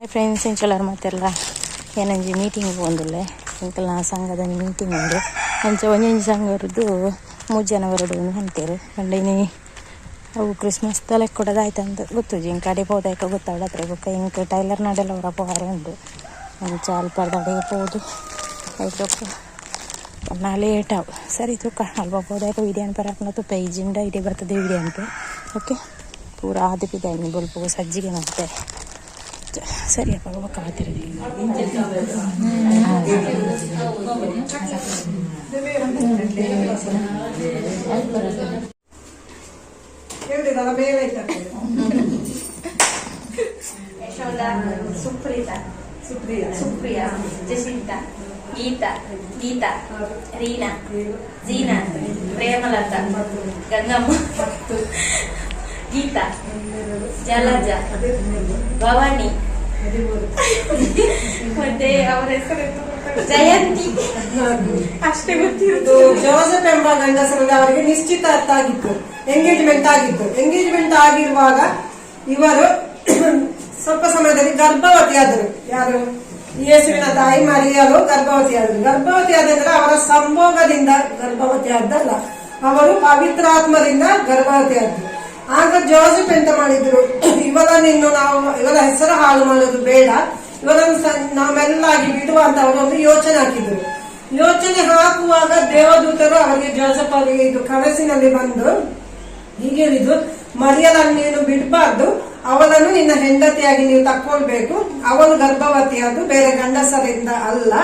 Friends ಇಂಚಲರ್ ಮತ್ತೆಲ್ಲ ಏನಂಜಿ meeting ಬಂದಿಲ್ಲ? ಇಂಕಲ್ನ ಸಂಘದ ಮೀಟಿಂಗ್ ಉಂಡು ಅಂಚ ಒಂಜೊಂಜಿ ಸಂಘರದ್ದು ಮೂರು ಜನ ಬರಡು ಅಂತೀರು. ಕಂಡಿನಿ ಅವು ಕ್ರಿಸ್ಮಸ್ ತಲೆಗೆ ಕೊಡೋದಾಯ್ತಂತ ಗೊತ್ತುಜಿ ಹಿಂಗೆ ಕಡೆ ಹೋದಾಯ್ಕ ಗೊತ್ತಾಡತ್ರ ಬೊಕ್ಕ ಇಂಕ ಟೈಲರ್ ನಡೆಲ್ಲ ಅವರ ಪೋರೆ ಉಂಡು ಅಂಚ ಅಲ್ಪರ್ದಡೆಗೆ ಹೋದು ಆಯ್ತು ನಾ ಲೇಟ್ ಆವು. ಸರಿ ತೂಕ. ಅಲ್ಪ ಹೋದಾಯ್ಕ ವಿಡಿಯೋ ಪರಾಕ್ನ ತುಪ್ಪ ಈಜಿಂಡ ಇಡೀ ಬರ್ತದೆ ವಿಡಿಯೋ ಅಂತ ಓಕೆ ಪೂರ ಆದಿಪಿದ್ದಾಯಿನಿ ಬಲ್ಪು ಸಜ್ಜಿಗೆ ಮತ್ತೆ. ಸರಿ, ಅಪ್ಪ ಬೊಕ್ಕ ಮಾತಿರೋದು ಹೇಳಿದಲ್ಲ ಸುಪ್ರಿಯಾ ಸುಪ್ರಿಯಾ ಯಶೋಧ ಸುಪ್ರೀತ, ಸುಪ್ರಿಯ ಸುಪ್ರಿಯ, ಜಸಿಂತ ಗೀತಾ ಗೀತಾ, ರೀನಾ, ಜೀನಾ, ಪ್ರೇಮಲತಾ, ಗಂಗಮ್ಮ. ಗೀತಾ ಜಲಜ, ಭವಾನಿ, ಮತ್ತೆ ಅವರ ಹೆಸರು ಜಯಂತಿ. ಅಷ್ಟೇ ಗೊತ್ತಿರೋದು ಜೋಸೆಫ್ ಎಂಬ ಗಂಡಸರಿಂದ ಅವರಿಗೆ ನಿಶ್ಚಿತಾರ್ಥ ಆಗಿತ್ತು. ಎಂಗೇಜ್ಮೆಂಟ್ ಆಗಿತ್ತು. ಎಂಗೇಜ್ಮೆಂಟ್ ಆಗಿರುವಾಗ ಇವರು ಸ್ವಲ್ಪ ಸಮಯದಲ್ಲಿ ಗರ್ಭವತಿಯಾದರು. ಯಾರು? ಯೇಸುವಿನ ತಾಯಿ ಮರಿಯರು ಗರ್ಭವತಿ ಆದರು ಅವರ ಸಂಭೋಗದಿಂದ ಗರ್ಭವತಿ ಆದ್ದಲ್ಲ ಅವರು ಪವಿತ್ರಾತ್ಮದಿಂದ ಆದ್ರು ಆಗ ಜೋಸೆಫ್ ಎಂತ ಮಾಡಿದ್ರು? ಇವಾಗ ಇನ್ನು ನಾವು ಇವರ ಹೆಸರು ಹಾಳು ಮಾಡೋದು ಬೇಡ. ಇವರನ್ನು ಸ- ನಾವೆಲ್ಲಾಗಿ ಬಿಡುವ ಅಂತ ಅವರೊಂದು ಯೋಚನೆ ಹಾಕಿದ್ರು. ಯೋಚನೆ ಹಾಕುವಾಗ ದೇವದೂತರು ಅವರಿಗೆ ಜೋಸೆಫ್ ಅವರಿಗೆ ಇದು ಕನಸಿನಲ್ಲಿ ಬಂದು ಹೀಗೆ ಹೇಳಿದ್ರು ಮರಿಯಲನ್ನು ನೀನು ಬಿಡಬಾರ್ದು. ಅವಳನ್ನು ನಿನ್ನ ಹೆಂಡತಿಯಾಗಿ ನೀವು ತಕ್ಕೊಳ್ಬೇಕು. ಅವಳು ಗರ್ಭವತಿಯಾದ್ದು ಬೇರೆ ಗಂಡಸರಿಂದ ಅಲ್ಲ.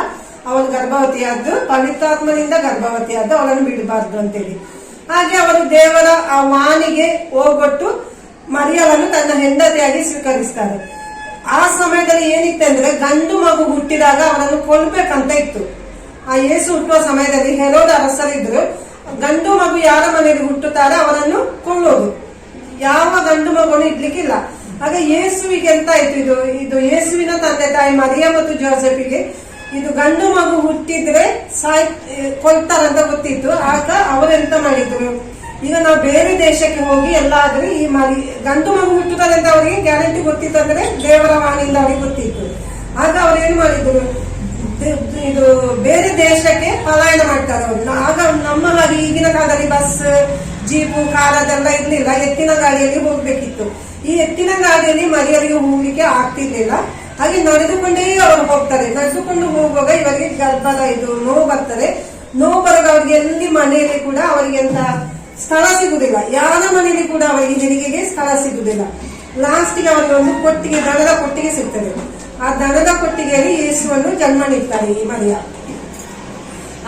ಅವಳು ಗರ್ಭವತಿಯಾದ್ದು ಪವಿತ್ರಾತ್ಮನಿಂದ ಗರ್ಭವತಿಯಾದ್ದು ಅವಳನ್ನು ಬಿಡಬಾರ್ದು ಅಂತೇಳಿ. ಹಾಗೆ ಅವರು ದೇವರ ಆ ವಾಣಿಗೆ ಹೋಗೊಟ್ಟು ಮರಿಯಲನ್ನು ತನ್ನ ಹೆಂಡತಿಯಾಗಿ ಸ್ವೀಕರಿಸ್ತಾರೆ. ಆ ಸಮಯದಲ್ಲಿ ಏನಿತ್ತಂದ್ರೆ ಗಂಡು ಮಗು ಹುಟ್ಟಿದಾಗ ಅವರನ್ನು ಕೊಲ್ಬೇಕಂತ ಇತ್ತು. ಆ ಯೇಸು ಹುಟ್ಟುವ ಸಮಯದಲ್ಲಿ ಹೆರೋದ ಅರಸರಿದ್ರು ಗಂಡು ಮಗು ಯಾರ ಮನೆಯಲ್ಲಿ ಹುಟ್ಟುತ್ತಾರೆ ಅವರನ್ನು ಕೊಳ್ಳೋದು. ಯಾವ ಗಂಡು ಮಗುನು ಇಡ್ಲಿಕ್ಕಿಲ್ಲ. ಆಗ ಯೇಸುವಿಗೆ ಎಂತ ಆಯ್ತು ಇದು? ಇದು ಯೇಸುವಿನ ತಂದೆ ತಾಯಿ ಮರಿಯ ಮತ್ತು ಜೋಸೆಫಿಗೆ ಇದು ಗಂಡು ಮಗು ಹುಟ್ಟಿದ್ರೆ ಸಾಯ್ ಕೊಲ್ತಾರಂತ ಗೊತ್ತಿತ್ತು. ಆಗ ಅವರೆಂತ ಮಾಡಿದ್ರು? ಈಗ ನಾವು ಬೇರೆ ದೇಶಕ್ಕೆ ಹೋಗಿ ಎಲ್ಲಾದ್ರೂ ಈ ಮರಿ, ಗಂಡು ಮಗು ಹುಟ್ಟುತ್ತದೆ ಅಂತ ಅವರಿಗೆ ಗ್ಯಾರಂಟಿ ಗೊತ್ತಿತ್ತು ಅಂದ್ರೆ ದೇವರ ವಾಣಿಯಿಂದ ಅವರಿಗೆ ಗೊತ್ತಿತ್ತು. ಆಗ ಅವ್ರು ಏನ್ ಮಾಡಿದ್ರು? ಇದು ಬೇರೆ ದೇಶಕ್ಕೆ ಪಲಾಯನ ಮಾಡ್ತಾರೆ ಅವರು. ಆಗ ನಮ್ಮ ಹಾಗೆ ಈಗಿನ ಕಾಲದಲ್ಲಿ ಬಸ್ ಜೀಪು ಕಾರ್ ಅದೆಲ್ಲ ಇರ್ಲಿಲ್ಲ. ಎತ್ತಿನ ಗಾಡಿಯಲ್ಲಿ ಹೋಗ್ಬೇಕಿತ್ತು. ಈ ಎತ್ತಿನ ಗಾಡಿಯಲ್ಲಿ ಮರಿಯರಿಗೆ ಹೋಗ್ಲಿಕ್ಕೆ ಆಗ್ತಿರ್ಲಿಲ್ಲ. ಹಾಗೆ ನಡೆದುಕೊಂಡೇ ಅವರು ಹೋಗ್ತಾರೆ. ನಡೆದುಕೊಂಡು ಹೋಗುವಾಗ ಇವರಿಗೆ ಗರ್ಭದ ಇದು ನೋವು ಬರ್ತದೆ. ನೋವು ಬರೋದು ಅವ್ರಿಗೆ ಎಲ್ಲಿ ಮನೆಯಲ್ಲಿ ಕೂಡ ಅವರಿಗೆ ಎಂತ ಸ್ಥಳ ಸಿಗುದಿಲ್ಲ. ಯಾರ ಮನೆಯಲ್ಲಿ ಕೂಡ ಅವರಿಗೆ ಹೆರಿಗೆಗೆ ಸ್ಥಳ ಸಿಗುದಿಲ್ಲ. ಲಾಸ್ಟ್ಗೆ ಅವರಿಗೆ ಒಂದು ಕೊಟ್ಟಿಗೆ, ದನದ ಕೊಟ್ಟಿಗೆ ಸಿಗ್ತದೆ. ಆ ದನದ ಕೊಟ್ಟಿಗೆಯಲ್ಲಿ ಯೇಸುವನ್ನು ಜನ್ಮ ನೀಡ್ತಾರೆ ಈ ಮನೆಯ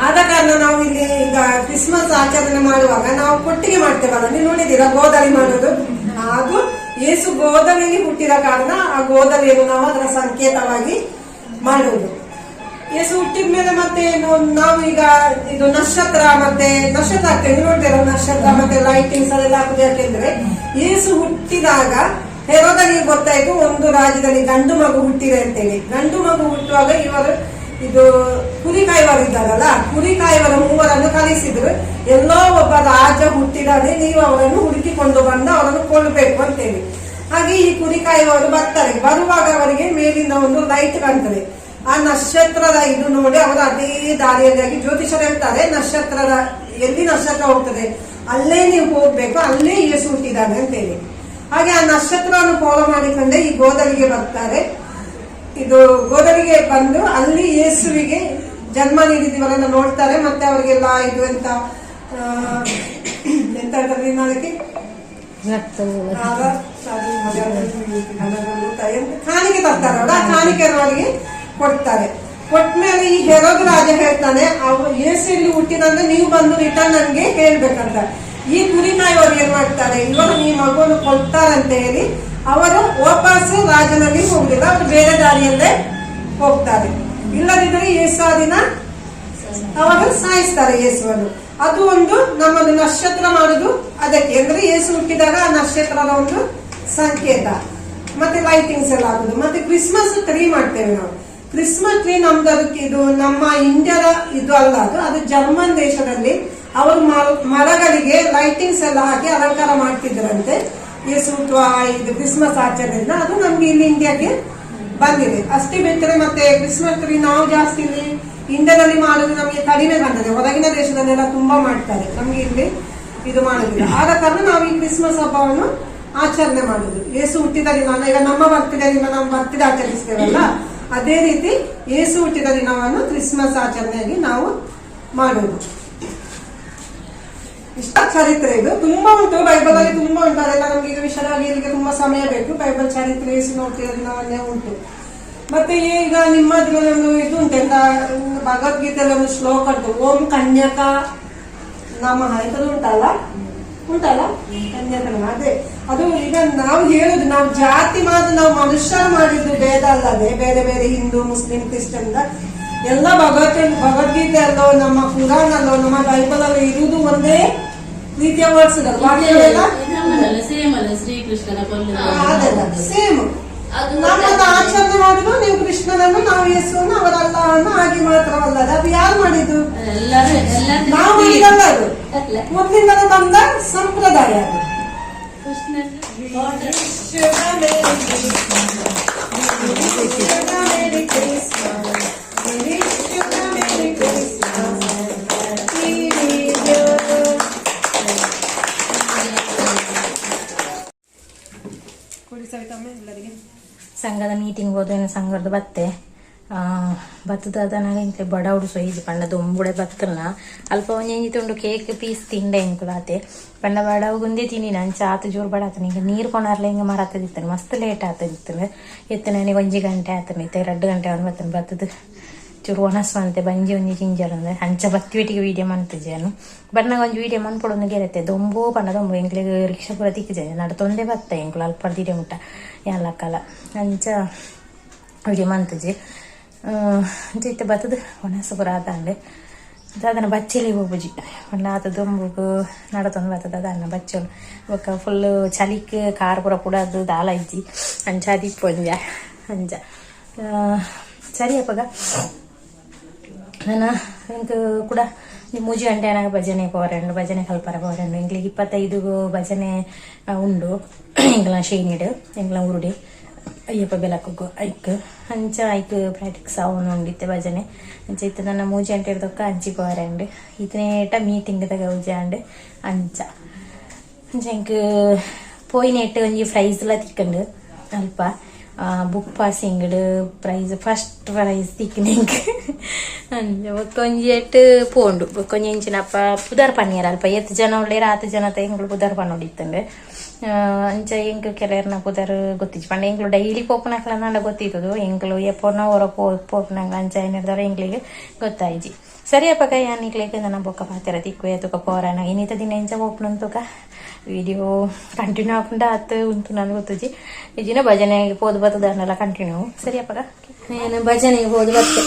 ಆದ ಕಾರಣ ನಾವು ಇಲ್ಲಿ ಈಗ ಕ್ರಿಸ್ಮಸ್ ಆಚರಣೆ ಮಾಡುವಾಗ ನಾವು ಕೊಟ್ಟಿಗೆ ಮಾಡ್ತೇವಲ್ಲ ನೀವು ನೋಡಿದ್ದೀರಾ? ಗೋದಲಿ ಮಾಡೋದು. ಅದು ಯೇಸು ಗೋಧಲಿಗೆ ಹುಟ್ಟಿದ ಕಾರಣ ಆ ಗೋದಲಿಯನ್ನು ನಾವು ಅದರ ಸಂಕೇತವಾಗಿ ಮಾಡುವುದು. ಯೇಸು ಹುಟ್ಟಿದ ಮೇಲೆ ಮತ್ತೆ ನಾವು ಈಗ ಇದು ನಕ್ಷತ್ರ ಮತ್ತೆ ನಕ್ಷತ್ರ ಆಗ್ತೇವೆ. ನೋಡ್ತೇವೆ ನಕ್ಷತ್ರ ಮತ್ತೆ ಲೈಟಿಂಗ್ಸ್ ಅದೆಲ್ಲ ಹಾಕುದು ಯಾಕೆಂದ್ರೆ ಯೇಸು ಹುಟ್ಟಿದಾಗ ಹೆರೋದನಿಗೆ ಗೊತ್ತಾಯ್ತು, ಒಂದು ರಾಜ್ಯದಲ್ಲಿ ಗಂಡು ಮಗು ಹುಟ್ಟಿದೆ ಅಂತೇಳಿ. ಗಂಡು ಮಗು ಹುಟ್ಟುವಾಗ ಇವರು ಇದು ಕುರಿ ಕಾಯುವರು ಇದ್ದಾರಲ್ಲ ಕುರಿ ಕಾಯುವರ ಮೂವರನ್ನು ಕಲಿಸಿದ್ರು. ಎಲ್ಲೋ ಒಬ್ಬ ರಾಜ ಹುಟ್ಟಿದಾನೆ, ನೀವು ಅವರನ್ನು ಹುಡುಕಿಕೊಂಡು ಬಂದು ಅವರನ್ನು ಕೊಲ್ಲಬೇಕು ಅಂತೇಳಿ. ಹಾಗೆ ಈ ಕುರಿ ಕಾಯುವವರು ಬರ್ತಾರೆ. ಬರುವಾಗ ಅವರಿಗೆ ಮೇಲಿಂದ ಒಂದು ಲೈಟ್ ಕಾಣ್ತದೆ. ಆ ನಕ್ಷತ್ರದ ಇದು ನೋಡಿ ಅವರು ಅದೇ ದಾರಿಯಲ್ಲಿ ಜ್ಯೋತಿಷರು ಹೇಳ್ತಾರೆ, ನಕ್ಷತ್ರದ ಎಲ್ಲಿ ನಕ್ಷತ್ರ ಹೋಗ್ತದೆ? ಅಲ್ಲೇ ನೀವು ಹೋಗ್ಬೇಕು, ಅಲ್ಲೇ ಯೇಸು ಹುಟ್ಟಿದ್ದಾನೆ ಅಂತೇಳಿ. ಹಾಗೆ ಆ ನಕ್ಷತ್ರವನ್ನು ಫಾಲೋ ಮಾಡಿಕೊಂಡೆ ಈ ಗೋದಲಿಗೆ ಬರ್ತಾರೆ. ಇದು ಗೋದರಿಗೆ ಬಂದು ಅಲ್ಲಿ ಯೇಸುವಿಗೆ ಜನ್ಮ ನೀಡಿದವರನ್ನ ನೋಡ್ತಾರೆ ಮತ್ತೆ ಅವರಿಗೆಲ್ಲ ಇದು ಎಂತ ಆ, ಎಂತ ಹೇಳ್ತಾರೆ ಅದಕ್ಕೆ ಕಾಣಿಕೆ ಕಾಣಿಕೆ ತರ್ತಾರೆ ಅವ್ರು. ಆ ಕಾಣಿಕೆಯನ್ನು ಅವರಿಗೆ ಕೊಡ್ತಾರೆ ಕೊಟ್ಮೇಲೆ ಈ ಹೆರೋದ್ ರಾಜ ಹೇಳ್ತಾನೆ ಅವ ಯೇಸು ಇಲ್ಲಿ ಹುಟ್ಟಿದಂದ್ರೆ ನೀವು ಬಂದು ರಿಟರ್ನ್ ನನ್ಗೆ ಹೇಳ್ಬೇಕಂತ ಈ ಕುರಿಕಾಯಿಯವರು ಏನ್ ಮಾಡ್ತಾರೆ ಇವರು ಈ ಮಗುವನ್ನು ಕೊಡ್ತಾರಂತ ಹೇಳಿ ಅವರು ವಾಪಸ್ ರಾಜನಲ್ಲಿ ಹೋಗುದಿಲ್ಲ ಅವರು ಬೇರೆ ದಾರಿಯಲ್ಲೇ ಹೋಗ್ತಾರೆ. ಇಲ್ಲದಿದ್ದರೆ ಯೇಸು ಆ ದಿನ ಅವಾಗ ಸಾಯಿಸ್ತಾರೆ ಯೇಸುವನ್ನು ಅದು ಒಂದು ನಮ್ಮನ್ನು ನಕ್ಷತ್ರ ಮಾಡುದು. ಅದಕ್ಕೆ ಅಂದ್ರೆ ಯೇಸು ಹುಟ್ಟಿದಾಗ ಆ ನಕ್ಷತ್ರದ ಒಂದು ಸಂಕೇತ. ಮತ್ತೆ ಲೈಟಿಂಗ್ಸ್ ಎಲ್ಲ ಆಗುದು. ಮತ್ತೆ ಕ್ರಿಸ್ಮಸ್ ಟ್ರೀ ಮಾಡ್ತೇವೆ ನಾವು. ಕ್ರಿಸ್ಮಸ್ ಟ್ರೀ ನಮ್ದು ಅದಕ್ಕೆ ಇದು ನಮ್ಮ ಇಂಡಿಯಾದ ಇದು ಅಲ್ಲ ಅದು. ಅದು ಜರ್ಮನ್ ದೇಶದಲ್ಲಿ ಅವರು ಮರಗಳಿಗೆ ಲೈಟಿಂಗ್ಸ್ ಎಲ್ಲ ಹಾಕಿ ಅಲಂಕಾರ ಮಾಡ್ತಿದ್ರಂತೆ ಯೇಸು ಇದು ಕ್ರಿಸ್ಮಸ್ ಆಚರಣೆಯಿಂದ ಅದು ನಮ್ಗೆ ಇಲ್ಲಿ ಇಂಡಿಯಾಗೆ ಬಂದಿದೆ. ಅಷ್ಟೇ ಬಿಟ್ಟರೆ ಮತ್ತೆ ಕ್ರಿಸ್ಮಸ್ ಟ್ರೀ ನಾವು ಜಾಸ್ತಿ ಇಲ್ಲಿ ಇಂಡಿಯಾದಲ್ಲಿ ಮಾಡೋದು ನಮಗೆ ಕಡಿಮೆ ಬಂದಿದೆ. ಹೊರಗಿನ ದೇಶದಲ್ಲೆಲ್ಲ ತುಂಬಾ ಮಾಡ್ತಾರೆ. ನಮ್ಗೆ ಇಲ್ಲಿ ಇದು ಮಾಡೋದಿಲ್ಲ. ಆದ ಕಾರಣ ನಾವು ಈ ಕ್ರಿಸ್ಮಸ್ ಹಬ್ಬವನ್ನು ಆಚರಣೆ ಮಾಡುದು. ಏಸು ಹುಟ್ಟಿದ ದಿನ ಈಗ ನಮ್ಮ ಬರ್ತಿದೆ ದಿನ ನಾವು ಬರ್ತಿದ ಆಚರಿಸ್ತೇವಲ್ಲ ಅದೇ ರೀತಿ ಏಸು ಹುಟ್ಟಿದ ದಿನವನ್ನು ಕ್ರಿಸ್ಮಸ್ ಆಚರಣೆಯಾಗಿ ನಾವು ಮಾಡುವುದು ಇಷ್ಟ ಚರಿತ್ರೆ ಇದು. ತುಂಬಾ ಉಂಟು. ಬೈಬಲ್ ಅಲ್ಲಿ ತುಂಬಾ ಉಂಟು ಅದೆಲ್ಲ ನಮ್ಗೆ ಈಗ ವಿಷಯವಾಗಿ ಇಲ್ಲಿಗೆ ತುಂಬಾ ಸಮಯ ಬೇಕು. ಬೈಬಲ್ ಚರಿತ್ರೆ ಏಸು ನೋಡ್ತಿರೋ ದಿನವನ್ನೇ ಉಂಟು. ಮತ್ತೆ ಈಗ ನಿಮ್ಮದ್ರಲ್ಲಿ ಒಂದು ಇದು ಉಂಟು. ಎಂತ ಭಗವದ್ಗೀತೆಯಲ್ಲಿ ಒಂದು ಶ್ಲೋಕ ಉಂಟು. ಓಂ ಕನ್ಯಕ ನಮಃ ಇಂಥದ್ದು ಉಂಟಲ್ಲ? ಉಂಟಲ್ಲ? ಕನ್ಯಕ ನಮಃ, ಅದೇ. ಅದು ಈಗ ನಾವು ಹೇಳುದು, ನಾವು ಜಾತಿ ಮಾತು ನಾವು ಮನುಷ್ಯರು ಮಾಡಿದ್ದು ಭೇದ ಅಲ್ಲದೆ, ಬೇರೆ ಬೇರೆ ಹಿಂದೂ, ಮುಸ್ಲಿಂ, ಕ್ರಿಶ್ಚಿಯನ್ ಎಲ್ಲ ಭಗವತ್, ಭಗವದ್ಗೀತೆ ಅಲ್ಲೋ, ನಮ್ಮ ಪುರಾಣ ಅಲ್ಲೋ, ನಮ್ಮ ಬೈಬಲ್ ಅಲ್ಲೋ ಇರುವುದು ಒಂದೇ ರೀತಿಯ ವರ್ಡ್ಸ್ ವಾಕ್ಯಗಳೆಲ್ಲ ನಮ್ಮದಲ್ಲ ಸೇಮ್ ಅಲ್ಲ ಶ್ರೀಕೃಷ್ಣನ ಸೇಮ್. ನಮ್ಮದು ಆಚರಣೆ ಮಾಡಿದ್ರು ನೀವು ಕೃಷ್ಣನನ್ನು ನಾವು ಯೇಸುವನ್ನು ಅವರ ಅಲ್ಲವನ್ನು ಹಾಗೆ ಮಾತ್ರವಲ್ಲ ಅದು ಯಾರು ಮಾಡಿದ್ದು? ಎಲ್ಲರೂ ಎಲ್ಲರೂ ನಾವು ಮಾಡಿದಲ್ಲ ಅದು. ಮೊದಲಿಂದ ಬಂದ ಸಂಪ್ರದಾಯ ಅದು. ಕೊಡಿ ಸಂಘದ ಸಂಗರ್ದು ಬತ್ತೆ. ಬತ್ತದಾದ ಬತ್ತದ ನನಗೆ ಇಂಕ್ಲೆ ಬಡ ಉಡುಸು ಪಂಡ ದೊಂಬುಡೆ ಬತ್ತಲ್ನ ಅಲ್ಪ ಒಂಜಿ ತುಂಡು ಕೇಕ್ ಪೀಸ್ ತಿಂಡೆ ಇಂಕುಲಾತೆ ಪಂಡ ಬಡ ಗುಂದೆ ತಿಂಡಿ ನಂಚ ಆತ ಜೋರು ಬಡ ಆತನ. ಈಗ ನೀರು ಕೊಣಾರ್ಲೆ ಹಿಂಗೆ ಮರ ಆತದಿತ್ತನು ಮಸ್ತ್ ಲೇಟ್ ಆತದಿತ್ತನು ಎತ್ತ ನನಗೆ ಒಂಜಿ ಗಂಟೆ ಆತನ. ಇತ್ತೆ ಎರಡು ಗಂಟೆ ಅವನು ಬತ್ತನ. ಬತ್ತದ ಚೂರು ಒಣಸ್ವಂತೆ ಬಂಜಿ ಒಂಜಿ ಜಿಂಜರ್ ಅಂದ್ರೆ ಅಂಚ ಬತ್ತಿ ಒಟ್ಟಿಗೆ ವೀಡಿಯೋ ಮಾಡ್ತಿದ್ದೇನು ಬಣ್ಣಗ ಒಂದು ವೀಡಿಯೋ ಮನ್ಪೊಡೊಂದು ಗೆರೆತೆ ದೊಂಬೋ ಪಂಡ ದೊಂಬು. ಎಂಕ್ಲೆಗ್ ರಿಕ್ಷಾ ಪೂರ ತಿಕ್ಕಿದೆ ನಡ್ತೊಂದೆ ಬತ್ತ ಎಂಕ್ಲು ಅಲ್ಪ ದಿಡೆ ಮುಟ್ಟ. ಯಾಲಕ್ಕಲ ಅಂಚ ವಿಡಿಯೋ ಮಂತಜಿ ಜೈತೆ ಬತ್ತದ ಒಣಸ ಪುರ ಆತಂಡೆ ಅದನ್ನ ಬಚ್ಚಲಿ ಹೋಗುಜಿ ಪಂಡ ಆತ ದೊಂಬುಗು ನಡತೊಂದು ಬತ್ತದ ಅದನ್ನ ಬಚ್ಚಲು ಬೊಕ್ಕ ಫುಲ್ ಚಲಿಕ್, ಕಾರ್ ಪೂರ ಕೂಡ ಅದು ದಾಲ ಇಜ್ಜಿ ಅಂಚ ಅದಿಪ್ಪೊಂಜ ಅಂಜ. ಸರಿ ಅಪ್ಪಗ. ನಾನು ಇಂಕ ಕೂಡ ಮೂಜಿ ಗಂಟೆ ನನಗೆ ಭಜನೆ ಪೋರೆಂಡು ಭಜನೆ ಕಲ್ಪರ ಪೋರೆಂಡು ಇಂಗ್ಲಿಗೆ ಇಪ್ಪತ್ತೈದು ಭಜನೆ ಉಂಡು. ಇಂಗ್ಲ ಶೇನಿಡು ಎಂಗ್ಲ ಉರುಡಿ. ಅಯ್ಯಪ್ಪ ಬೆಲಕ್ಕು ಐಕ್ ಅಂಚ ಐಕ್ ಪ್ರಾಕ್ಟಿಕ್ಸ್ ಅವನು ಉಂಡಿತ್ತೆ ಭಜನೆ ಅಂಚ ಇತ್ತು ನನ್ನ ಮೂಜಿ ಗಂಟೆ ಇರ್ದಕ್ಕ ಅಂಚಿ ಪೋರೆಂಡು ಇದನ್ನೇಟ ಮೀಟಿಂಗ್ ತಗ ಉಜಾಂಡು ಅಂಚ ಅಂಚ ಇಂಕ್ ಪೋಯಿನೆಟ್ಟು ಒಂಜಿ ಪ್ರೈಸ್ ಎಲ್ಲ ತಿಕ್ಕಂಡು ಅಲ್ಪ book passing prize first prize ತಿಕ್ಕಿನಿಂಗ್ ಅಂಚ ಬೊಕ್ಕೊಂಜಿ ಎಟ್ಟು ಪೋಂಡು ಬೊಕ್ಕೊಂಜಿ ಇಂಚಿನಪ್ಪ ಪುದರ್ ಪನ್ನೀರ್ ಅಲ್ಪ ಎತ್ತು ಜನ ಉಳ್ಳೇರ ಆತು ಅಂಚ ಎಂಕ್ ಕೆಲರ್ನ ಪುದರ್ ಗೊತ್ತಿಜ್ಜಿ. ಪಂಡ ಎಂಕ್ಲು ಡೈಲಿ ಪೋಪನಕ್ಲ ನಂಡ ಗೊತ್ತಿತ್ತದು ಎಂಕ್ಲು ಎಪ್ಪೋನ ಹೊರ ಪೋ ಪೋಪನಂಗ ಅಂಚ ಏನಿರ್ದಾರ ಎಂಗ್ಳಿಗೆ ಗೊತ್ತಾಯ್ಜಿ. ಸರಿ ಅಪ್ಪ ಕೈ ಅನ್ನಿಕ್ಲಿಕ್ಕೆ ನನ್ನ ಬೊಕ್ಕ ಪಾತಿರ ತಿಕ್ಕು ಎತ್ತುಕ ಪೋರಾನ ಇನ್ನಿತ ದಿನ ಎಂಚ ಪೋಪನಂತುಕ ವಿಡಿಯೋ ಕಂಟಿನ್ಯೂ ಹಾಕೊಂಡ ಅತ್ತು ಉಂಟು ನನಗೆ ಗೊತ್ತುಜಿ ಇಜಿನ ಭಜನೆಗೆ ಹೋದ್ ಬರ್ತದನ್ನೆಲ್ಲ ಕಂಟಿನ್ಯೂ ಸರಿ ಅಪ್ಪಗ ನಾನು ಭಜನೆಗೆ ಹೋದ್ ಬತ್ತೆ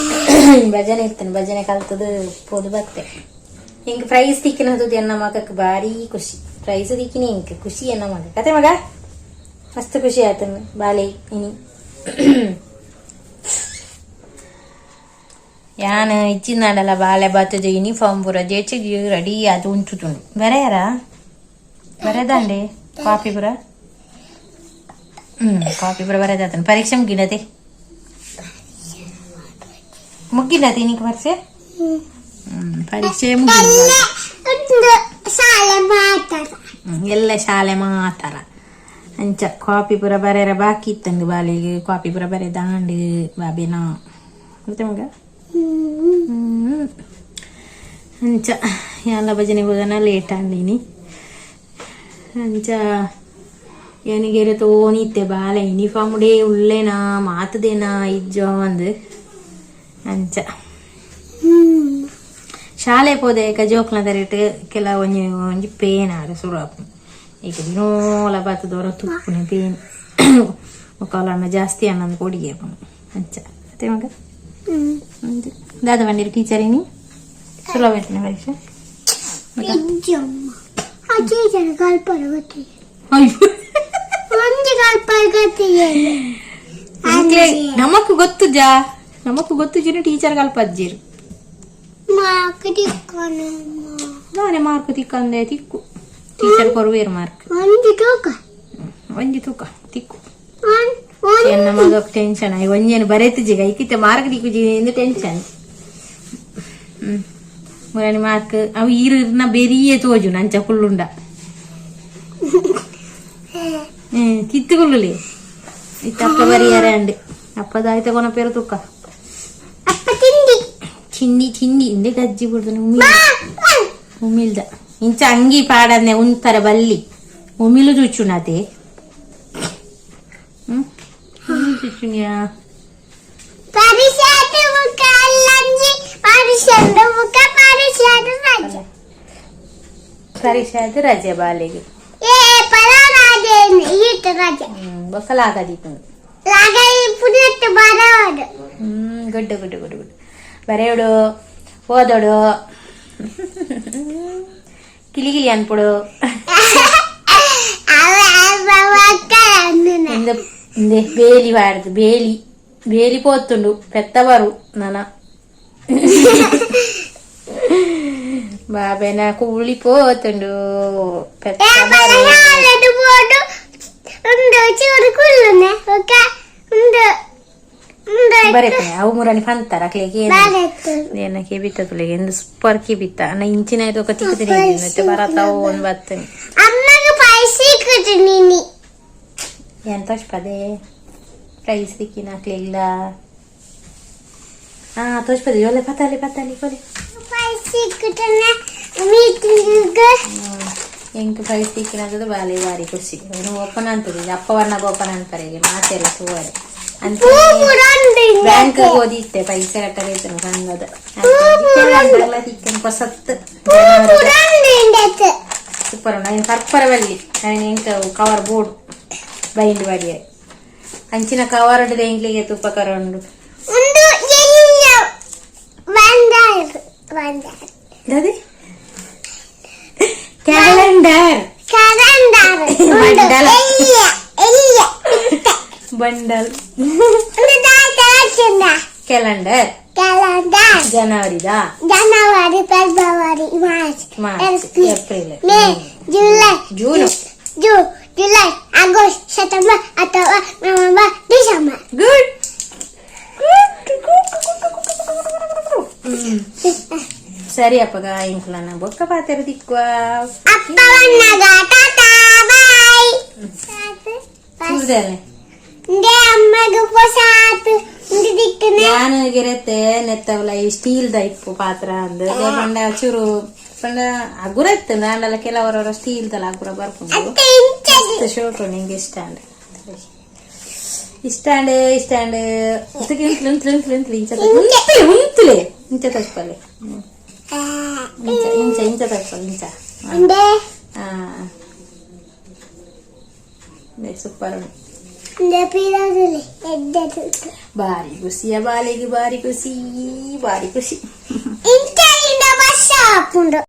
ಭಜನೆ ಇರ್ತೇನೆ. ಭಜನೆ ಕಲ್ತದು ಹೋದ್ ಬತ್ತೆ ಹಿಂಗೆ ಪ್ರೈಸ್ ತಿಕ್ಕಿನದು ನಮ್ಮ ಮಗಕ್ಕೆ ಭಾರಿ ಖುಷಿ. ಪ್ರೈಸ್ ತಿಕ್ಕಿನಿ ಹಿಂಗೆ ಖುಷಿ ಎನ್ನ ಮಗ ಕತೆ ಮಗ ಮಸ್ತ್ ಖುಷಿ ಆಯ್ತು ಬಾಲೆ ಇನಿ ಯಾನ್ ಇಚ್ಚಿನಾಡಲ್ಲ ಬಾಲೆ ಬತ್ತದ ಯೂನಿಫಾರ್ಮ್ ಪೂರ ಜೇಚಿಗೆ ರೆಡಿ ಅದು ಉಂಟುತುಂಡು ಬೇರೆ ಯಾರ ಬರೆದಂಡೆ ಕಾಪಿ ಪುರ ಹ್ಮ್ ಕಾಪಿ ಪುರ ಬರೆದಾತನ ಪರೀಕ್ಷೆ ಮುಗಿನತೆ ಮುಗಿನತೆ ನೀಕ್ ಪರೀಕ್ಷೆ ಹ್ಮ್ ಪರೀಕ್ಷೆ ಮುಗಿನ ಹ್ಮ್, ಎಲ್ಲ ಶಾಲೆ ಮಾತಾರ. ಅಂಚ ಕಾಪಿ ಪುರ ಬರೆಯರ ಬಾಕಿ ಇತ್ತಂದು ಬಾಲಿಗೆ ಕಾಪಿ ಪುರ ಬರೆದಾಂಡು ಬಾಬಿನ ಮತ್ತೆ ಮಗ? ಅಂಚ ಎಲ್ಲ ಭಜನೆ ಹೋದನ ಲೇಟ್ ಅಂದಿನಿ ಅಂಚ ಏನಿಗೆರೆ ತೋನಿತ್ತೆ ಬಾಲ ಯೂನಿಫಾರ್ಮ್ ಡೇ ಉಳ್ಳೇನಾ, ಮಾತದೇನಾ, ಇಜ್ಜೋ ಅಂದು. ಅಂಚ. ಶಾಲೆ ಪೋದೆ ಏಕ ಜೋಕ್ಲದ ರೇಟ್ ಕೆಲವು ಒಂಜಿ ಒಂಜಿ ಪೇನ್ ಆಡು ಸುರಾಪು ಈಗ ದಿನೋಲ ಬತ್ತದವರ ತುಪ್ಪುನೆ ಪೇನ್ ಮುಖಾಲನ್ನ ಜಾಸ್ತಿ ಅನ್ನೊಂದು ಕೊಡಿಗೆ ಅಂಚ ಅತ್ತೆ ಮಗ ದಾದ ಬಂದಿರು ಟೀಚರ್ ಏನಿ ಸುಲಭ ಇರ್ತೇನೆ ಪರೀಕ್ಷೆ ನಮಕ್ ಗೊತ್ತು ಜಾ ನಮಕ್ ಗೊತ್ತು ಜಿನ ಟೀಚರ್ ಕಲ್ಪ ಅಜ್ಜಿರು టీచర్ కల్పజ్జీరు దాని మార్కు తిక్కందే తిక్కు టీచర్ కొరవేరు మార్క్ ಒಂಜಿ ತೂಕ ತಿಕ್ಕು ಎನ್ನ ಮಗ ಟೆನ್ಷನ್ ಆಯ್ ಒಂಜೇನು ಬರೆತಿಜಿಗ ಇಕ್ಕಿತ್ತೆ ಮಾರ್ಕ್ ದಿಕ್ಕುಜಿ ಎಂದು ಟೆನ್ಷನ್ ಹ್ಮ್ ಮುರನಿ ಮಾರ್ಕ್ ಅವು ಈರ್ನ ಬೆರಿಯೇ ತೋಜು ನಂಚ ಕುಳ್ಳುಂಡ ಹ್ಮ್ ಕಿತ್ತುಕೊಳ್ಳಲಿ ಇತ್ತಪ್ಪ ಬರಿಯಾರೆ ಅಂಡೆ ಅಪ್ಪದಾಯ್ತ ಕೊನ ಪೇರು ತುಕ್ಕ ಅಪ್ಪ ತಿಂಡಿ ಚಿಂಡಿ ಚಿಂಡಿ ಇಂದೆ ಗಜ್ಜಿ ಬಿಡ್ದು ಉಮಿಲ್ ಉಮಿಲ್ದ ಇಂಚ ಅಂಗಿ ಪಾಡನೆ ಉಂತರ ಬಲ್ಲಿ ಉಮಿಲು ಚುಚ್ಚುನತೆ ಹ್ಮ್ ಉಮಿಲು ಚುಚ್ಚುನಿಯಾ ಪರಿಷತ್ ಮುಖ ಅಲ್ಲಂಜಿ ಪರಿಷತ್ ಮುಖ ಪರಿಷತ್ ರಾಜ ಪರೀಕ್ಷೆ ಆದ್ರೆ ರಜೆ ಬಾಲೆಗೆ ಏ ಪರರಾಜೇನು ಈತ ರಾಜ ಹ್ಮ್ ಬೊಕ್ಕಲಾಗದಿತ್ತು ಲಾಗ ಪುನತ್ ಬರೋದು ಹ್ಮ್ ಗುಡ್ಡು ಗುಡ್ಡು ಗುಡ್ಡು ಗುಡ್ಡು ಬರೆಯೋಡು ಓದೋಡು ಕಿಲಿ ಕಿಲಿ ಅನ್ಪುಡು ಅವ ಅವ ಮಕ್ಕಳನ್ನು ಇಂದ ಇಂದೆ ಬೇಲಿ ವಾಡ್ದು ಬೇಲಿ ಬೇಲಿ పోతుండు పెద్దవారు నాన్న బాబేనా కూలిపోతుండు పెద్దవారు ಬರೀತಾನೆ ಅವು ಮೂರನೇ ಫಂತಾರ ಅಕ್ಲಿಗೆ ಏನು ಕೇಬಿತ್ತಕ್ಲೆ ಎಂದು ಸೂಪರ್ ಕೇಬಿತ್ತ ನಾ ಇಂಚಿನ ಇದು ಕತಿ ಕತೀನಿ ಮತ್ತೆ ಬರತಾವು ಒಂದು ಬರ್ತೇನೆ ಅಮ್ಮಗೆ ಪೈಸೆ ಕತೀನಿ ಎಂತ ಪದೇ ಪ್ರೈಸ್ ದಿಕ್ಕಿನ ಹಾಕ್ಲಿಲ್ಲ ಹಾ ತೋಚ್ಪದೆ ಯೋಲೆ ಪತಾಲಿ ಪತಾಲಿ ಕೊಲೆ ಹೆಂಗೆ ಪೈಸೆ ದಿಕ್ಕಿನ ಬಾಲಿ ಬಾರಿ ಖುಷಿ ಏನು ಓಪನ್ ಅಂತೀರಿ ಅಪ್ಪವನ್ನಾಗ ಓಪನ್ ಅಂತಾರೆ ಮಾತೆಲ್ಲ ಸುವಾರೆ ಬ್ಯಾಂಕ್ ಓದಿತ್ತೆ ಪೈಸೆ ಕಟ್ಟದೇ ಹಂಗದ ಸತ್ತು ಸೂಪರ್ ನಾನು ಸರ್ಪರ ಬಲ್ಲಿ ನಾನು ಎಂಕ ಕವರ್ ಬೋರ್ಡ್ ಬೈಂಡ್ ಬಾಡಿಯ ಅಂಚಿನ ಕವರ್ ಹಿಡಿದ ಎಂಕ್ಲಿಗೆ ತುಪ್ಪ ಕರೊಂಡು calendar calendar bandal. Kalender. Kalender. Januari da. Januari, Februari, March. March. April. Mei. Juli. Juni. June. Juli. Agustus. September. October. November. Desember. Good. சரி அப்ப காயின்ஸ்லாம் நான் பொக்க பாத்துருதிக்குவா அப்பா வண்ணா காட்டா பாய் சூதரேன் ಯಾನಿಗಿರತ್ತೆ ನೆತ್ತವಲ್ಲ ಈ ಸ್ಟೀಲ್ದ ಇಪ್ಪು ಪಾತ್ರ ಅಂದ್. ಬಂಡ ಚೂರು ಬಂಡ ಅಗುರ ಇತ್ತು ನಾನೆಲ್ಲ ಕೆಲವರವರ ಸ್ಟೀಲ್ ಸ್ಟೀಲ್ದಲ್ಲ ಅಗುರ ಬರ್ಕೊಂಡು. ಶೋಟು ನಿಂಗೆ ಇಷ್ಟ ಅಂದ್ರೆ ಇಷ್ಟಾಂಡ್ ಇಷ್ಟಾಂಡ್ ಉಂತುಲೆ ಇಂಚ ತಪ್ಪಲೆ ಇಂಚ. ಇಂಚ ಇಂಚ ತಪ್ಪಲೆ ಇಂಚ ಹಾ ಸೂಪರ್ ಉಂಟು. ಬಾರಿ ಖುಷಿಯ ಬಾಲಿಗೆ ಬಾರಿ ಖುಷಿ ಬಾರಿ ಖುಷಿ